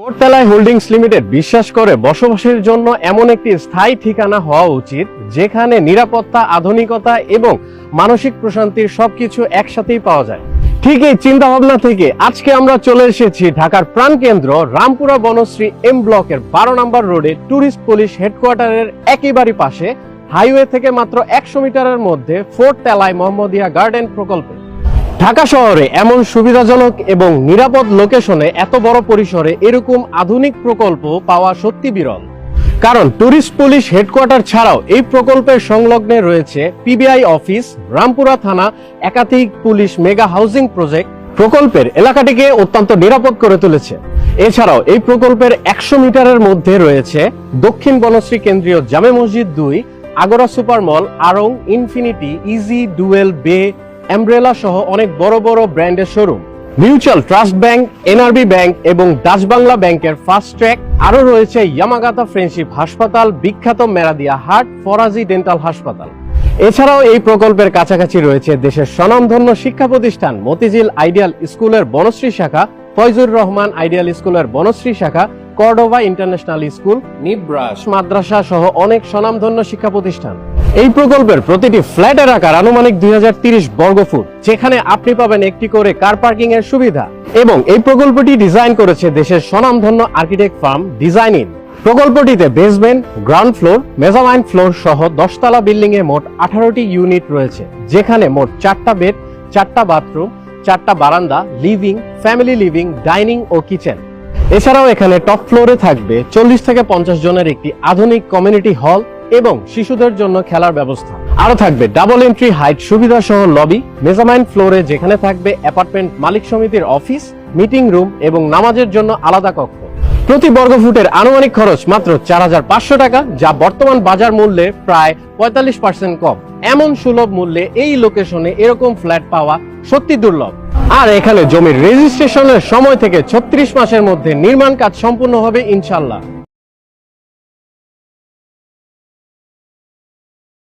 তেলায় holdings limited বিশ্বাস করে বসবাসের জন্য এমন একটি স্থায়ী ঠিকানা হওয়া উচিত, যেখানে নিরাপত্তা, আধুনিকতা এবং মানসিক প্রশান্তির সবকিছু একসাথেই পাওয়া যায়। ঠিক এই চিন্তা ভাবনা থেকে আজকে আমরা চলে এসেছি ঢাকার প্রাণকেন্দ্র রামপুরা বনশ্রী এম ব্লকের বারো নম্বর রোডে ট্যুরিস্ট পুলিশ হেডকোয়ার্টারের একেবারে পাশে হাইওয়ে থেকে মাত্র একশো মিটারের মধ্যে ফোর্ট তেলায় মোহাম্মদিয়া গার্ডেন প্রকল্পে। ঢাকা শহরে এমন সুবিধাজনক এবং নিরাপদ লোকেশনে এত বড় পরিসরে এরকম আধুনিক প্রকল্প পাওয়া সত্যি বিরল। কারণ ট্যুরিস্ট পুলিশ হেডকোয়ার্টার ছাড়াও এই প্রকল্পের সংলগ্নে রয়েছে পিবিআই অফিস, রামপুরা থানা, একাধিক পুলিশ মেগা হাউজিং প্রজেক্ট। প্রকল্পের এলাকাটিকে অত্যন্ত নিরাপদ করে তুলেছে। এছাড়াও এই প্রকল্পের একশো মিটারের মধ্যে রয়েছে দক্ষিণ বনশ্রী কেন্দ্রীয় জামে মসজিদ দুই, Agora super mall, Aarong, infinity, easy, dual bay umbrella সহ অনেক বড় বড় ব্র্যান্ডের showroom mutual trust bank NRB bank এবং ডাচ বাংলা ব্যাংকের ফাস্ট ট্র্যাক আরও রয়েছে ইয়ামাগাতা ফ্রেন্ডশিপ হাসপাতাল বিখ্যাত মেরাদিয়া হার্ট ফরাজি ডেন্টাল হাসপাতাল এছাড়াও এই প্রকল্পের কাছাকাছি রয়েছে দেশের স্বনামধন্য শিক্ষা প্রতিষ্ঠান, মতিঝিল আইডিয়াল স্কুলের বনশ্রী শাখা, ফয়জুর রহমান আইডিয়াল স্কুলের বনশ্রী শাখা কর্ডোভা ইন্টারন্যাশনাল স্কুল নিব্রাস মাদ্রাসা সহ অনেক স্বনামধন্য শিক্ষা প্রতিষ্ঠান। এই প্রকল্পের প্রতিটি ফ্ল্যাটের আকার আনুমানিক দুই বর্গ ফুট যেখানে আপনি পাবেন একটি করে কার পার্কিং এর সুবিধা এবং এই প্রকল্পটি ডিজাইন করেছে দেশের স্বনামধন্য architect firm design in প্রকল্পটিতে basement ground floor mezzanine floor সহ দশতলা বিল্ডিং এ মোট আঠারোটি ইউনিট রয়েছে, যেখানে মোট চারটা বেড চারটা বাথরুম চারটা বারান্দা লিভিং ফ্যামিলি লিভিং ডাইনিং ও কিচেন এছাড়াও এখানে টপ ফ্লোরে থাকবে চল্লিশ থেকে পঞ্চাশ জনের একটি আধুনিক কমিউনিটি হল এবং শিশুদের জন্য খেলার ব্যবস্থা। আরও থাকবে ডাবল এন্ট্রি হাইট সুবিধা সহ লবি মেজামাইন ফ্লোরে যেখানে থাকবে অ্যাপার্টমেন্ট মালিক সমিতির অফিস মিটিং রুম এবং নামাজের জন্য আলাদা কক্ষ। প্রতি বর্গ ফুটের আনুমানিক খরচ মাত্র চার হাজার পাঁচশো টাকা, যা বর্তমান বাজার মূল্যে প্রায় পঁয়তাল্লিশ পার্সেন্ট কম। এমন সুলভ মূল্যে এই লোকেশনে এরকম ফ্ল্যাট পাওয়া সত্যি দুর্লভ। আর এখানে জমির রেজিস্ট্রেশনের সময় থেকে ছত্রিশ মাসের মধ্যে নির্মাণ কাজ সম্পূর্ণ হবে ইনশাল্লাহ